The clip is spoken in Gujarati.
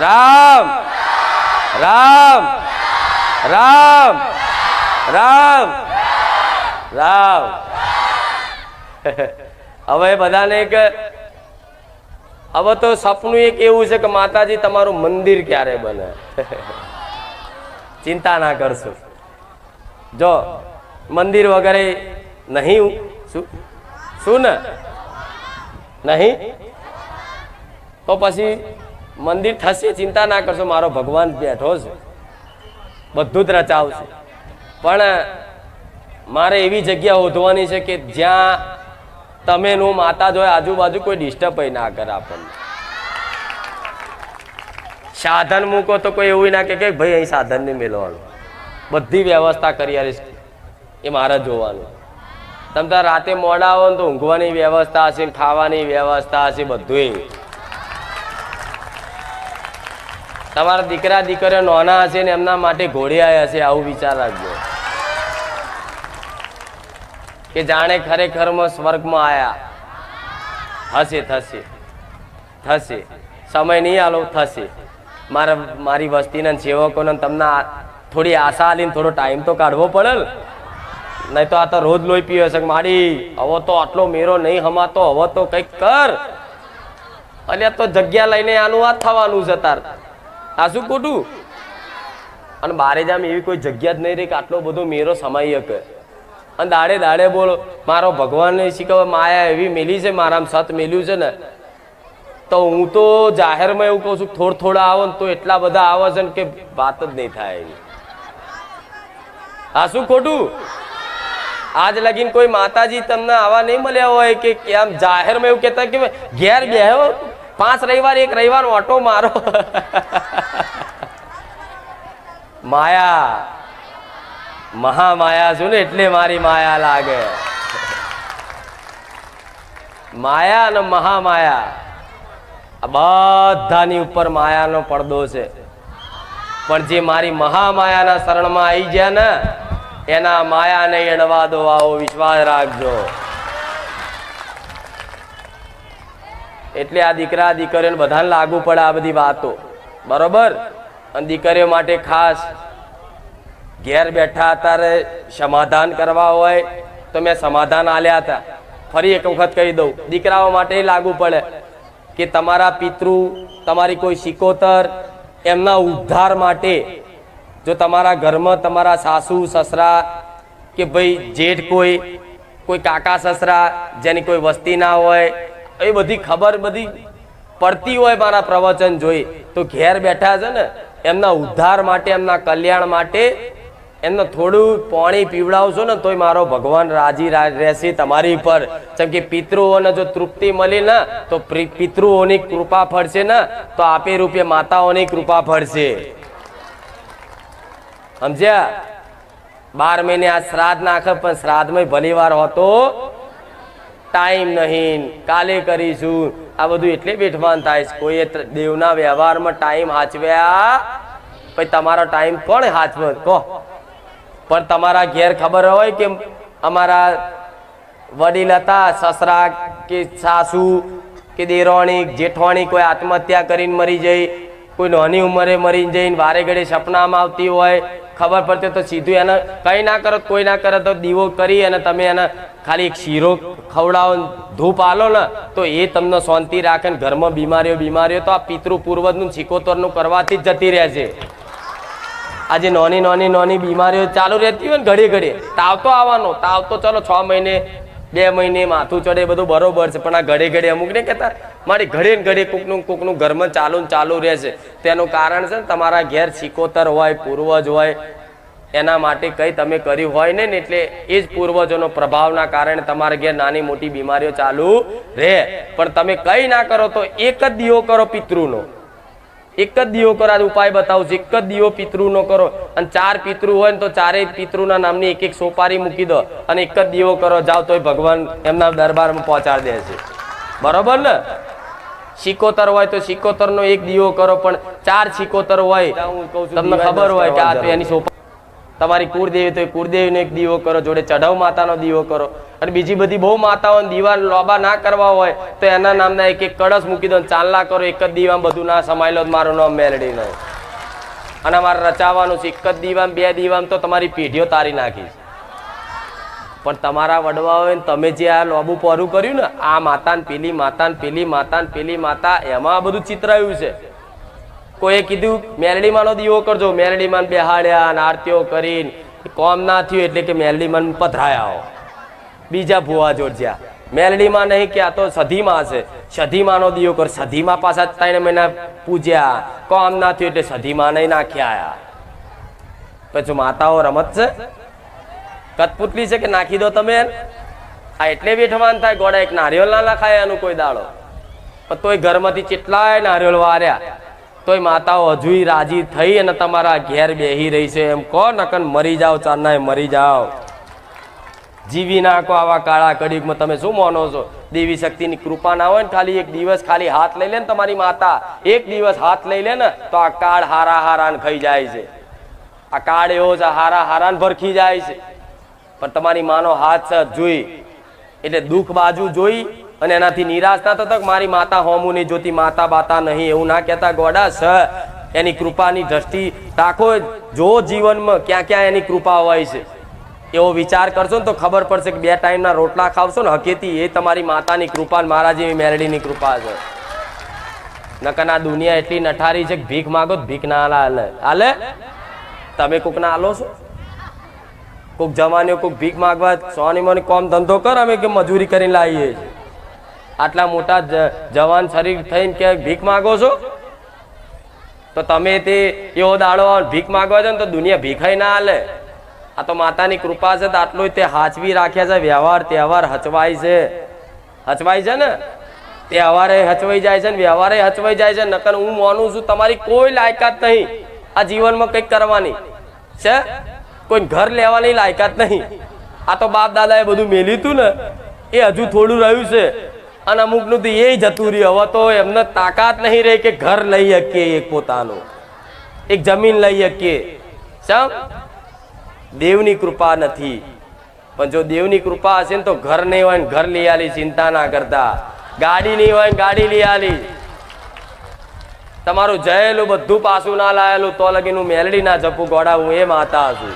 રામ. રામ. રામ. રામ. રામ. હવે બધાને એક હવે તો સપનું એક એવું છે કે માતાજી તમારું મંદિર ક્યારે બને? ચિંતા ના કરશો. જો, મંદિર વગેરે નહીં શું ને? નહીં? તો પછી મંદિર થશે, ચિંતા ના કરશો, મારો ભગવાન બેઠો છે. બધું જ રચાવશે. પણ મારે એવી જગ્યા શોધવાની છે કે જ્યાં તમે નું માતા જોય આજુબાજુ કોઈ ડિસ્ટર્બ ના કરે આપણને. સાધન મૂકો તો કોઈ એવું ના કે ભાઈ અહીં સાધન નહીં મેળવાનું બધી વ્યવસ્થા કરી આવીશ એ મારે જોવાનું. તમે રાતે મોડા આવો તો ઊંઘવાની વ્યવસ્થા હશે ખાવાની વ્યવસ્થા હશે બધું તમારા દીકરા, દીકરીઓ નાના હશે ને એમના માટે ઘોડિયા હશે, આવું વિચાર રાખજો. કે જાણે ખરેખરમાં સ્વર્ગમાં આયા. હશે થશે. થશે. સમય નહીં આલો, થશે. મારા, મારી વસ્તીના સેવકોને તમને થોડી આશા આલીને થોડો ટાઈમ તો કાઢવો પડે નહીં તો આ તો રોજ લોહી પીવે છે મારી, હવે તો આટલો મેરો નહીં હમાતો, હવે તો કંઈક કર. અલ્યા તો જગ્યા લઈને આનું આ થવાનું છે તાર. આ શું ખોટું અને બારે જામ એવી કોઈ જગ્યા જ નહીં રહી કે આટલો બધો મેરો સમાઈ શકે અને દાડે દાડે બોલો, મારો ભગવાનને શીખવે માયા એવી મેલી છે, મારામાં સત મેલ્યું છે ને. તો હું તો જાહેરમાં એવું કહું છું, થોડ થોડા આવો ને તો એટલા બધા આવે છે ને કે વાત જ નહીં થાય એવી આ શું ખોટું આજ લગીન કોઈ માતાજી તમને આવા નહીં મળ્યા હોય કે આમ જાહેરમાં એવું કહેતા કે ઘેર બે પાંચ રવિવાર, એક રવિવાર ઓટો મારો. માયા. મહામાયા છું ને એટલે મારી માયા લાગે. માયા અને મહામાયા. આ બધાની ઉપર માયાનો પડદો છે. પણ જે મારી મહામાયાના શરણમાં આવી ગયા ને, એના માયાને એડવા દો, આવો વિશ્વાસ રાખજો. એટલે આ દીકરા દીકરીઓને બધાને લાગુ પડે આ બધી વાતો. બરોબર? અને દીકરીઓ માટે ખાસ ઘેર બેઠા તારે સમાધાન કરવા હોય તો મેં સમાધાન આલ્યા હતા. ફરી એક વખત કહી દઉં, દીકરાઓ માટે લાગુ પડે કે તમારા પિતૃ, તમારી કોઈ શિકોતર એમના ઉદ્ધાર માટે જો તમારા ઘરમાં તમારા સાસુ, સસરા કે ભાઈ જેઠ કોઈ કોઈ કાકા, સસરા જેની કોઈ વસ્તી ના હોય, એ બધી ખબર બધી પડતી હોય મારા પ્રવચન જોઈ, તો ઘેર બેઠા છે ને એમના ઉદ્ધાર માટે, એમના કલ્યાણ માટે એમને થોડું પાણી પીવડાવશો ને તોય મારો ભગવાન રાજી રહેશે તમારી પર. જેમ કે પિતૃઓને જો તૃપ્તિ મળી ને, તો પિતૃઓની કૃપા ફળશે ને, તો આપે રૂપે માતાઓની કૃપા ફળશે. સમજ્યા? બાર મહિને આ શ્રાદ્ધ નાખે, પણ શ્રાદ્ધમાં ભલી વાર હોતો ટાઈમ નહીં કાલે કરીશું. આ બધું એટલે બેઠવાન થાય છે. કોઈએ દેવના વ્યવહારમાં ટાઈમ હાચવ્યા, પછી તમારો ટાઈમ કોણ હાચવે? કહો. પણ તમારા ઘેર ખબર હોય કે અમારા વડીલ હતા, સસરા કે સાસુ કે દેરોણી, જેઠવાણી કોઈ આત્મહત્યા કરીને મરી જઈ કોઈ નાની ઉંમરે મરી જઈને વારે ઘડે સપનામાં આવતી હોય, ખબર પડતી તો સીધું એને કંઈ ના કરો, કોઈ ના કરે તો દીવો કરી અને તમે એને ખાલી એક શીરો ખવડાવો ધૂપ આલો ને, તો એ તમને શાંતિ રાખે ને ઘરમાં બીમારીઓ બીમારીઓ તો આ પિતૃ પૂર્વજનું સિકોતરનું કરવાથી જ જતી રહે છે. આજે નાની નાની નાની બીમારીઓ ચાલુ રહેતી હોય ને ઘડી ઘડી તાવ તો આવવાનો, તાવ તો ચલો છ મહિને બે મહિને માથું ચડે બધું બરોબર છે. પણ આ ઘડે ઘડે અમુક ને કહેતા, મારી ઘડે ને ઘડે કોકનું કોકનું ઘરમાં ચાલુ ચાલુ રહે છે. તેનું કારણ છે ને, તમારા ઘેર સિકોતર હોય, પૂર્વજ હોય, એના માટે કંઈ તમે કર્યું હોય ને, એટલે એ જ પૂર્વજોનો પ્રભાવના કારણે તમારા ઘેર નાની મોટી બીમારીઓ ચાલુ રહે. પણ તમે કંઈ ના કરો તો એક જ દીવો કરો પિતૃનો. એક જ દીવો કરો, આજે ઉપાય બતાવું છું. એક જ દીવો પિતૃનો કરો. અને ચાર પિતૃ હોય ને તો ચારેય પિતૃના નામની એક એક સોપારી મૂકી દો અને એક જ દીવો કરો. જાઓ તો ભગવાન એમના દરબારમાં પહોંચાડી દે છે. બરોબર ને? સિકોતર હોય તો સિકોતરનો એક દીવો કરો, પણ ચાર સિકોતર હોય, તમને ખબર હોય કે આ તો એની સોપા તમારી કુળદેવી, તો કુળદેવીનો એક દીવો કરો, જોડે ચઢાવ માતાનો દીવો કરો. અને બીજી બધી બહુ માતાઓ દીવા લોબા ના કરવા હોય, તો એના નામના એક એક કળશ મૂકી દો ને ચાંદલા કરો, એક જ દીવા બધું ના સમાય લો મારો નામ મેલડી નહીં અને મારે રચાવાનું છે, એક જ દીવામ બે દીવામાં તો તમારી પેઢીઓ તારી નાખીશ પણ તમારા વડવાઓએ ને તમે જે આ લોબુ પહોરું કર્યું ને, આ માતાને પેલી માતાને પેલી માતા ને પેલી માતા, એમાં બધું ચિતરાયું છે. કોઈએ કીધું, મેલડીમાંનો દીવો કરજો મેલડીમાં બેહાડ્યા અને આરતીઓ કરીને, કોમ ના થયું એટલે કે મેલડીમાં પધરાયા બીજા ભુવા જોડ્યા. મેલડીમાં નહીં કે આ તો સધીમાં છે. સધીમાંનો દીવો કર સધીમાં પાછા ત્રણ મહિના પૂજ્યા. કોમ ના થયું એટલે સધીમાં નહીં નાખ્યા આયા. પછી માતાઓ રમત છે કઠપુતલી છે કે નાખી દો તમે? આ એટલે બેઠવાન થાય, ગોડા એક નારિયેળ ના લખાય એનું કોઈ દાડો. પણ તોય ઘરમાંથી કેટલાય નારિયેળ વાર્યા. તોય માતાઓ હજુય રાજી થઈ અને તમારા ઘેર બેહી રહી છે એમ કહો નકન મરી જાઓ ચારનાય મરી જાઓ. જીવી નાખો આવા કાળા કડીકમાં તમે શું માનો છો? દેવી શક્તિની કૃપા ના હોય ને ખાલી એક દિવસ ખાલી હાથ લઈ લે ને તમારી માતા, એક દિવસ હાથ લઈ લે ને તો આ કાળ હારા હારાન ખાઈ જાય છે. આ કાળ એવો છે હારા હારાન ભરખી જાય છે. પણ તમારી માનો હાથ જોઈ, એટલે દુઃખ બાજુ જોઈ અને એનાથી નિરાશ ના થતા મારી માતા હોમું નહીં જોતી, માતા બાતા નહીં, એવું ના કહેતા ગોડા સ એની કૃપાની દ્રષ્ટિ રાખો, જો જીવનમાં ક્યાં ક્યાં એની કૃપા હોય છે. એવો વિચાર કરશો ને તો ખબર પડશે કે બે ટાઈમના રોટલા ખાવશો ને હકીતી એ તમારી માતાની કૃપા ને મારા મેરડીની કૃપા છે. નકના દુનિયા એટલી નઠારી છે કે ભીખ માગો ભીખ ના હાલે હાલે તમે કોક ના હાલો છો? કોક જવાનીઓ કોક ભીખ માગવા સોની મને કોમ ધંધો કર, અમે કે મજૂરી કરીને લાવીએ છીએ. આટલા મોટા જવાન શરીર થઈને કે ભીખ માગો છો? તો તમે તે એવો દાડો ભીખ માગવા છો તો દુનિયા ભીખાઈ ના હાલે આ તો માતાની કૃપા છે તો આટલું તે હાચવી રાખ્યા છે. વ્યવહાર તહેવાર હચવાય છે. હચવાય છે ને? તહેવારે હચવાઈ જાય છે ને? વ્યવહારે હચવાઈ જાય છે. નકર હું માનું છું તમારી કોઈ લાયકાત નહીં. આ જીવનમાં કંઈક કરવાની. છે? કોઈ ઘર લેવાની લાયકાત નહીં. આ તો બાપ દાદાએ બધું મેલ્યું હતું ને? એ હજુ થોડું રહ્યું છે. અને અમુકનું તો એ જતું રહ્યું. હવે તો એમને તાકાત નહીં રહી કે ઘર લઈ શકીએ એક પોતાનું. એક જમીન લઈ શકીએ. સમ દેવની કૃપા નથી. પણ જો દેવની કૃપા હશે ને તો ઘર નહીં હોય ને ઘર લઈ આલી, ચિંતા ના કરતા. ગાડી નહીં હોય ને ગાડી લઈ આલી. તમારું જયેલું બધું પાછું ના લાયેલું, તો લગીનું મેલડી ના જપું, ગોડા હું એ માતા છું.